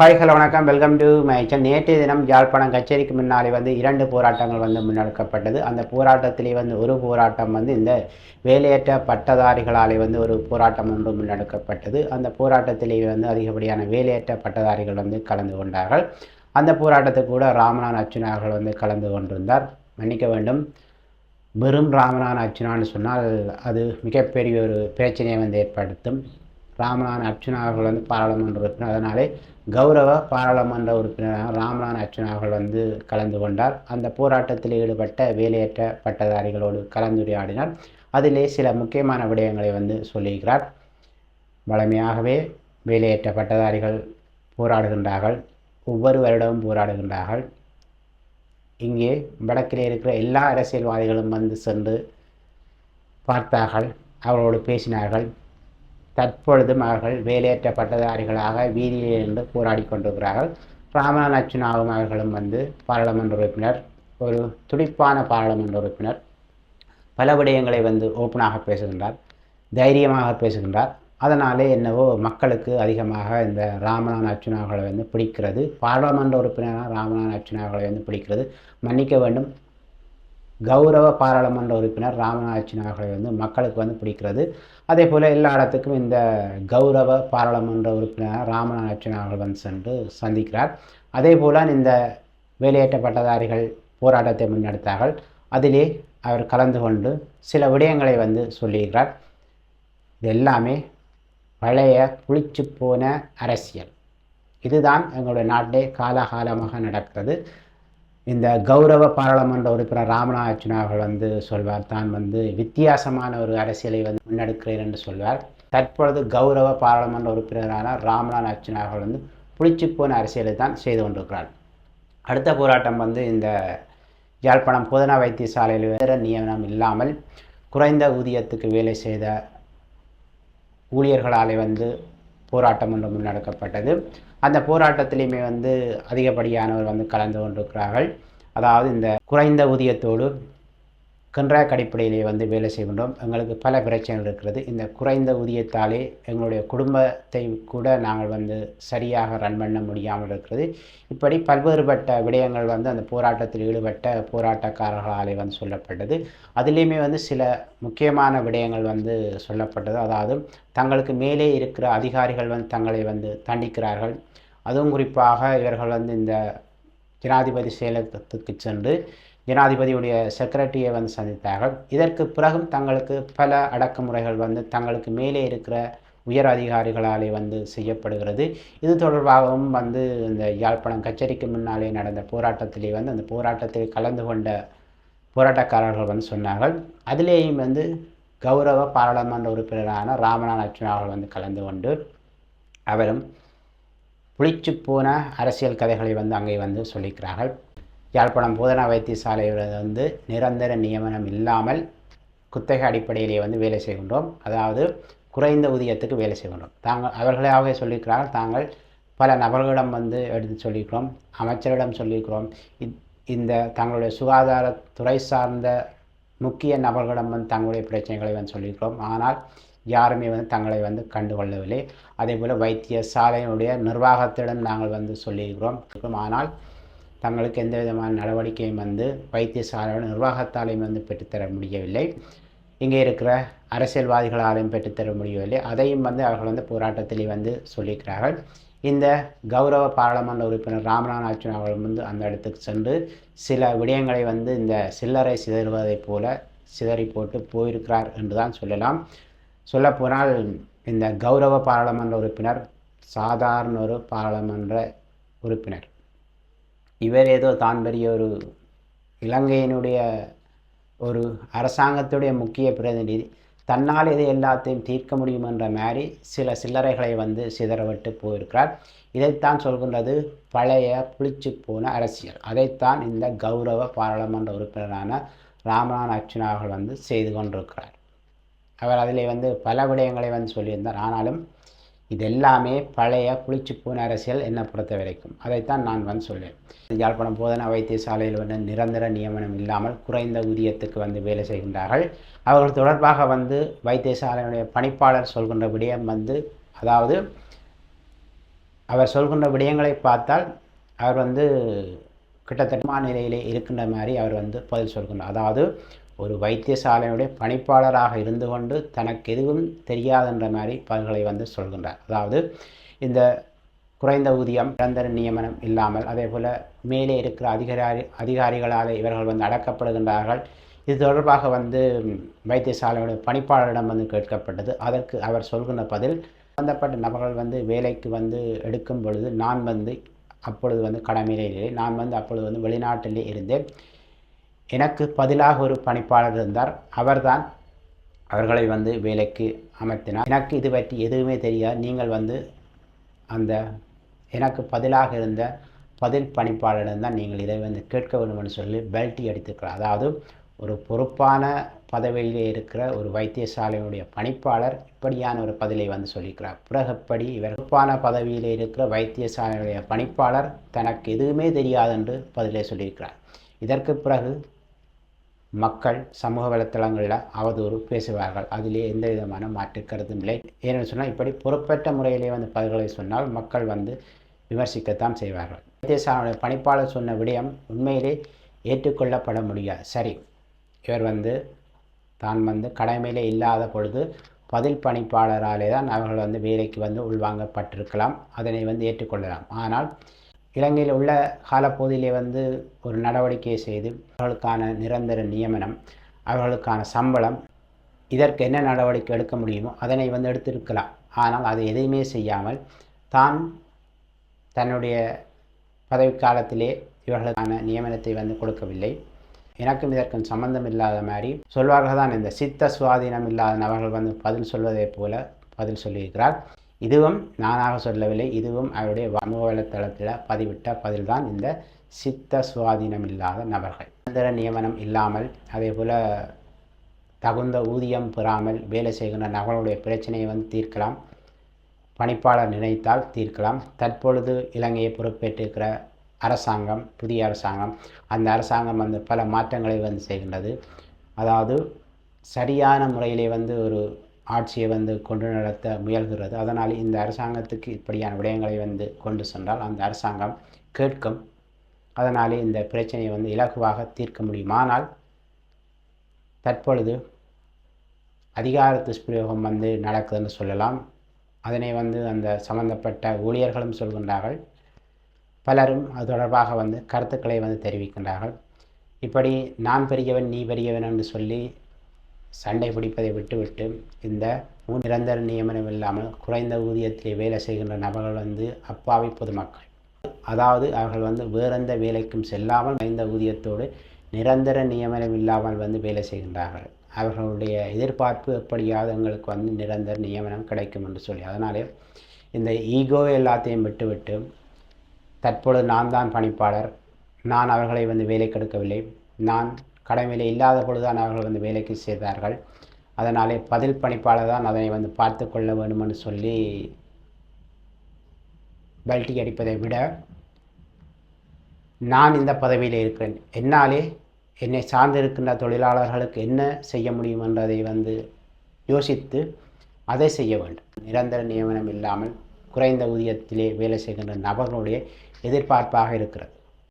Hi hello வணக்கம். Welcome to my channel நேற்றைய தினம் யாழ்ப்பாணம் கச்சேரிக்கு முன்னாலே வந்து இரண்டு போராட்டங்கள் வந்து முன்னெடுக்கப்பட்டது. அந்த போராட்டத்திலே வந்து ஒரு போராட்டம் வந்து இந்த வேலையற்ற பட்டதாரிகளாலே வந்து ஒரு போராட்டம் ஒன்று முன்னெடுக்கப்பட்டது. அந்த போராட்டத்திலே வந்து அதிகப்படியான வேலையற்ற பட்டதாரிகள் வந்து கலந்து கொண்டார்கள். அந்த போராட்டத்துக்கு கூட ராமநாத் அர்ச்சுனார்கள் அவர்கள் வந்து கலந்து கொண்டிருந்தார். மன்னிக்க வேண்டும். வெறும் ராமநாதன் அர்ச்சுனான்னு சொன்னால் அது மிகப்பெரிய ஒரு பிரச்சனையை வந்து ஏற்படுத்தும். ராமநாதன் அர்ச்சுனா அவர்கள் வந்து பாராளுமன்ற உறுப்பினர். அதனாலே கௌரவ பாராளுமன்ற உறுப்பினராக ராமநாதன் அர்ச்சுனா அவர்கள் வந்து கலந்து கொண்டார். அந்த போராட்டத்தில் ஈடுபட்ட வேலையற்ற பட்டதாரிகளோடு கலந்துரையாடினார். அதிலே சில முக்கியமான விடயங்களை வந்து சொல்லியிருக்கிறார். வழமையாகவே வேலையற்ற பட்டதாரிகள் போராடுகின்றார்கள். ஒவ்வொரு வருடமும் போராடுகின்றார்கள். இங்கே வடக்கிலே இருக்கிற எல்லா அரசியல்வாதிகளும் வந்து சென்று பார்த்தார்கள். அவர்களோடு பேசினார்கள். தற்பொழுதும் அவர்கள் வேலையற்ற பட்டதாரிகளாக வீதியில் இருந்து போராடி கொண்டிருக்கிறார்கள். ராமநாத் அச்சுனாவும் அவர்களும் வந்து பாராளுமன்ற உறுப்பினர் ஒரு துடிப்பான பாராளுமன்ற உறுப்பினர். பல விடயங்களை வந்து ஓப்பனாக பேசுகின்றார் தைரியமாக பேசுகின்றார். அதனாலே என்னவோ மக்களுக்கு அதிகமாக இந்த ராமநாத் அவர்களை வந்து பிடிக்கிறது. பாராளுமன்ற உறுப்பினராக ராமநாத் அர்ச்சுனாகளை வந்து பிடிக்கிறது. மன்னிக்க வேண்டும். கௌரவ பாராளுமன்ற உறுப்பினர் ராமநாத் அவர்களை வந்து மக்களுக்கு வந்து பிடிக்கிறது. அதே போல் எல்லா இடத்துக்கும் இந்த கௌரவ பாராளுமன்ற உறுப்பினர் ராமநாத் அவர்கள் வந்து சென்று சந்திக்கிறார். அதே போல் இந்த வெளியேற்ற பட்டதாரிகள் போராட்டத்தை முன்னெடுத்தார்கள். அதிலே அவர் கலந்து கொண்டு சில விடயங்களை வந்து சொல்லியிருக்கிறார். இது எல்லாமே பழைய புளிச்சு போன அரசியல். இதுதான் எங்களுடைய நாட்டிலே காலகாலமாக நடக்கிறது. இந்த கௌரவ பாராளுமன்ற உறுப்பினர் ராமநாத் அர்ச்சுனா அவர்கள் வந்து சொல்வார் தான் வந்து வித்தியாசமான ஒரு அரசியலை வந்து முன்னெடுக்கிறேன் என்று சொல்வார். தற்பொழுது கௌரவ பாராளுமன்ற உறுப்பினரான ராமநாத் அர்ச்சுனா அவர்கள் வந்து புளிச்சு போன அரசியலை தான் செய்து கொண்டிருக்கிறார். அடுத்த போராட்டம் வந்து இந்த யாழ்ப்பாணம் போதனா வைத்தியசாலையில் வேறு நியமனம் இல்லாமல் குறைந்த ஊதியத்துக்கு வேலை செய்த ஊழியர்களாலே வந்து போராட்டம் ஒன்று முன்னெடுக்கப்பட்டது அந்த போராட்டத்திலையுமே வந்து அதிகப்படியானவர் வந்து கலந்து கொண்டிருக்கிறார்கள். அதாவது இந்த குறைந்த ஊதியத்தோடு கன்றாக் அடிப்படையிலே வந்து வேலை செய்கின்றோம். எங்களுக்கு பல பிரச்சனைகள் இருக்கிறது. இந்த குறைந்த ஊதியத்தாலே எங்களுடைய குடும்பத்தை கூட நாங்கள் வந்து சரியாக ரன் பண்ண முடியாமல் இருக்கிறது. இப்படி பல்வேறுபட்ட விடயங்கள் வந்து அந்த போராட்டத்தில் ஈடுபட்ட போராட்டக்காரர்களாலே வந்து சொல்லப்பட்டது. அதுலேயுமே வந்து சில முக்கியமான விடயங்கள் வந்து சொல்லப்பட்டது. அதாவது தங்களுக்கு மேலே இருக்கிற அதிகாரிகள் வந்து தங்களை வந்து தண்டிக்கிறார்கள். அதுவும் குறிப்பாக இவர்கள் வந்து இந்த ஜனாதிபதி செயலகத்துக்கு சென்று ஜனாதிபதியுடைய செக்ரட்டரியை வந்து சந்தித்தார்கள்? இதற்கு பிறகும் தங்களுக்கு பல அடக்குமுறைகள் வந்து தங்களுக்கு மேலே இருக்கிற உயர் அதிகாரிகளாலே வந்து செய்யப்படுகிறது. இது தொடர்பாகவும் வந்து இந்த யாழ்ப்பாணம் கச்சேரிக்கு முன்னாலே நடந்த போராட்டத்திலே வந்து அந்த போராட்டத்தில் கலந்து கொண்ட போராட்டக்காரர்கள் வந்து சொன்னார்கள். அதிலேயும் வந்து கௌரவ பாராளுமன்ற உறுப்பினரான ராமநாத் அர்ச்சுனா அவர்கள் வந்து கலந்து கொண்டு அவரும் புளிச்சு போன அரசியல் கதைகளை வந்து அங்கே வந்து சொல்லிக்கிறார்கள். யாழ்ப்பாணம் போதனா வைத்தியசாலையில் வந்து நிரந்தர நியமனம் இல்லாமல் குத்தகை அடிப்படையிலேயே வந்து வேலை செய்கின்றோம். அதாவது குறைந்த ஊதியத்துக்கு வேலை செய்கின்றோம். தாங்கள் அவர்களாகவே சொல்லியிருக்கிறார்கள். தாங்கள் பல நபர்களிடம் வந்து எடுத்து சொல்லியிருக்கிறோம். அமைச்சரிடம் சொல்லியிருக்கிறோம். இந்த தங்களுடைய சுகாதாரத்துறை சார்ந்த முக்கிய நபர்களிடம் வந்து தங்களுடைய பிரச்சனைகளை வந்து சொல்லியிருக்கிறோம். ஆனால் யாருமே வந்து தங்களை வந்து கண்டுகொள்ளவில்லை. அதே போல் வைத்தியசாலையினுடைய நிர்வாகத்திடம் நாங்கள் வந்து சொல்லியிருக்கிறோம். ஆனால் தங்களுக்கு எந்த விதமான நடவடிக்கையும் வந்து வைத்தியசாலையோட நிர்வாகத்தாலையும் வந்து பெற்றுத்தர முடியவில்லை. இங்கே இருக்கிற அரசியல்வாதிகளாலையும் பெற்றுத்தர முடியவில்லை. அதையும் வந்து அவர்கள் வந்து போராட்டத்திலே வந்து சொல்லியிருக்கிறார்கள். இந்த கௌரவ பாராளுமன்ற உறுப்பினர் ராமநாத் அர்ச்சுனா அவர்கள் வந்து அந்த இடத்துக்கு சென்று சில விடயங்களை வந்து இந்த சில்லறை சிதறுவதைப் போல சிதறி போட்டு போயிருக்கிறார் என்று தான் சொல்லலாம். சொல்லப்போனால் இந்த கௌரவ பாராளுமன்ற உறுப்பினர் சாதாரண ஒரு பாராளுமன்ற உறுப்பினர். இவர் ஏதோ தான் பெரிய ஒரு இலங்கையினுடைய ஒரு அரசாங்கத்துடைய முக்கிய பிரதிநிதி. தன்னால் இது எல்லாத்தையும் தீர்க்க முடியும் என்ற மாதிரி சில சில்லறைகளை வந்து சிதறவிட்டு போயிருக்கிறார். இதைத்தான் சொல்கின்றது பழைய புளிச்சு போன அரசியல். அதைத்தான் இந்த கௌரவ பாராளுமன்ற உறுப்பினரான ராமநாத் அர்ச்சுனா அவர்கள் வந்து செய்து கொண்டிருக்கிறார். அவர் அதில் வந்து பல விடயங்களை வந்து சொல்லியிருந்தார். ஆனாலும் இது எல்லாமே பழைய குளிச்சு போன அரசியல் என்னை பொறுத்த வரைக்கும். அதைத்தான் நான் வந்து சொல்வேன். யாழ்ப்பாணம் போதனா வைத்தியசாலையில் வந்து நிரந்தர நியமனம் இல்லாமல் குறைந்த ஊதியத்துக்கு வந்து வேலை செய்கின்றார்கள். அவர்கள் தொடர்பாக வந்து வைத்தியசாலையினுடைய பணிப்பாளர் சொல்கின்ற விடயம் வந்து அதாவது அவர் சொல்கின்ற விடயங்களை பார்த்தால் அவர் வந்து கிட்டத்தட்ட நிலையிலே இருக்கின்ற மாதிரி அவர் வந்து பதில் சொல்கின்றார். அதாவது ஒரு வைத்தியசாலையுடைய பணிப்பாளராக இருந்து கொண்டு தனக்கு எதுவும் தெரியாதுன்ற மாதிரி பல்களை வந்து சொல்கின்றார். அதாவது இந்த குறைந்த ஊதியம் நிரந்தர நியமனம் இல்லாமல் அதே போல் மேலே இருக்கிற அதிகாரி அதிகாரிகளால் இவர்கள் வந்து அடக்கப்படுகின்றார்கள். இது தொடர்பாக வந்து வைத்தியசாலையோட பணிப்பாளரிடம் வந்து கேட்கப்பட்டது. அதற்கு அவர் சொல்கின்ற பதில் சம்பந்தப்பட்ட நபர்கள் வந்து வேலைக்கு வந்து எடுக்கும் பொழுது நான் வந்து அப்பொழுது வந்து கடமையிலே இல்லை. நான் வந்து அப்பொழுது வந்து வெளிநாட்டிலே இருந்தேன். எனக்கு பதிலாக ஒரு பணிப்பாளர் இருந்தார். அவர்தான் அவர்களை வந்து வேலைக்கு அமர்த்தினார். எனக்கு இது பற்றி எதுவுமே தெரியாது. நீங்கள் வந்து அந்த எனக்கு பதிலாக இருந்த பதில் பணிப்பாளரிடம் தான் நீங்கள் இதை வந்து கேட்க வேண்டும்னு சொல்லி பெல்ட்டி அடித்திருக்கிறார் அதாவது ஒரு பொறுப்பான பதவியிலே இருக்கிற ஒரு வைத்தியசாலையுடைய பணிப்பாளர் இப்படியான ஒரு பதிலை வந்து சொல்லியிருக்கிறார் பிறகுப்படி இவர் பொறுப்பான பதவியில் இருக்கிற வைத்தியசாலையுடைய பணிப்பாளர் தனக்கு எதுவுமே தெரியாது என்று பதிலை சொல்லியிருக்கிறார். இதற்கு பிறகு மக்கள் சமூக வலைத்தளங்களில் அவதூறு பேசுவார்கள். அதிலே எந்த விதமான மாற்று கருத்தும் இல்லை. ஏன்னு சொன்னால் இப்படி பொறுப்பற்ற முறையிலே வந்து பதில்களை சொன்னால் மக்கள் வந்து விமர்சிக்கத்தான் செய்வார்கள். வைத்தியசாலையுடைய பணிப்பாளர் சொன்ன விடயம் உண்மையிலே ஏற்றுக்கொள்ளப்பட முடியாது. சரி இவர் வந்து தான் வந்து கடமையிலே இல்லாத பொழுது பதில் பணிப்பாளராலே தான் அவர்கள் வந்து வேலைக்கு வந்து உள்வாங்கப்பட்டிருக்கலாம். அதனை வந்து ஏற்றுக்கொள்ளலாம். ஆனால் இலங்கையில் உள்ள காலப்பகுதியிலே வந்து ஒரு நடவடிக்கையை செய்து அவர்களுக்கான நிரந்தர நியமனம் அவர்களுக்கான சம்பளம் இதற்கு என்ன நடவடிக்கை எடுக்க முடியுமோ அதனை வந்து எடுத்திருக்கலாம். ஆனால் அதை எதையுமே செய்யாமல் தான் தன்னுடைய பதவிக்காலத்திலே இவர்களுக்கான நியமனத்தை வந்து கொடுக்கவில்லை. எனக்கும் இதற்கும் சம்பந்தம் இல்லாத மாதிரி சொல்வார்கள் தான் இந்த சித்த சுவாதீனம் இல்லாத நபர்கள் வந்து பதில் சொல்வதை போல பதில் சொல்லியிருக்கிறார். இதுவும் நானாக சொல்லவில்லை. இதுவும் அவருடைய சமூக வலைத்தளத்தில் பதிவிட்ட பதில்தான் இந்த சித்த சுவாதீனம் இல்லாத நபர்கள். நிரந்தர நியமனம் இல்லாமல் அதே போல் தகுந்த ஊதியம் பெறாமல் வேலை செய்கின்ற நபர்களுடைய பிரச்சனையை வந்து தீர்க்கலாம். பணிப்பாளர் நினைத்தால் தீர்க்கலாம். தற்பொழுது இலங்கையை பொறுப்பேற்றிருக்கிற அரசாங்கம் புதிய அரசாங்கம் அந்த அரசாங்கம் வந்து பல மாற்றங்களை வந்து செய்கின்றது. அதாவது சரியான முறையிலே வந்து ஒரு ஆட்சியை வந்து கொண்டு நடத்த முயல்கிறது. அதனால் இந்த அரசாங்கத்துக்கு இப்படியான விடயங்களை வந்து கொண்டு சென்றால் அந்த அரசாங்கம் கேட்கும். அதனாலே இந்த பிரச்சனையை வந்து இலகுவாக தீர்க்க முடியும். ஆனால் தற்பொழுது அதிகார துஷ்பிரயோகம் வந்து நடக்குதுன்னு சொல்லலாம். அதனை வந்து அந்த சம்பந்தப்பட்ட ஊழியர்களும் சொல்கின்றார்கள். பலரும் அது தொடர்பாக வந்து கருத்துக்களை வந்து தெரிவிக்கின்றார்கள். இப்படி நான் பெரியவன் நீ பெரியவன் என்று சொல்லி சண்டை பிடிப்பதை விட்டுவிட்டு இந்த நிரந்தர நியமனம் இல்லாமல் குறைந்த ஊதியத்திலே வேலை செய்கின்ற நபர்கள் வந்து அப்பாவி பொதுமக்கள். அதாவது அவர்கள் வந்து வேறெந்த வேலைக்கும் செல்லாமல் குறைந்த ஊதியத்தோடு நிரந்தர நியமனம் இல்லாமல் வந்து வேலை செய்கின்றார்கள். அவர்களுடைய எதிர்பார்ப்பு எப்படியாவது எங்களுக்கு வந்து நிரந்தர நியமனம் கிடைக்கும் என்று சொல்லி. அதனாலே இந்த ஈகோ எல்லாத்தையும் விட்டுவிட்டு தற்பொழுது நான் தான் பணிப்பாளர். நான் அவர்களை வந்து வேலை கெடுக்கவில்லை நான் கடமையில் இல்லாத பொழுதுதான் அவர்கள் வந்து வேலைக்கு செய்தார்கள் அதனாலே பதில் பணிப்பாளர் தான் அதனை வந்து பார்த்து கொள்ள வேண்டுமென்று சொல்லி பல்டி அடிப்பதை விட நான் இந்த பதவியில் இருக்கிறேன். என்னாலே என்னை சார்ந்திருக்கின்ற தொழிலாளர்களுக்கு என்ன செய்ய முடியும் என்றதை வந்து யோசித்து அதை செய்ய வேண்டும். நிரந்தர நியமனம் இல்லாமல் குறைந்த ஊதியத்திலே வேலை செய்கின்ற நபர்களுடைய எதிர்பார்ப்பாக இருக்கிறது.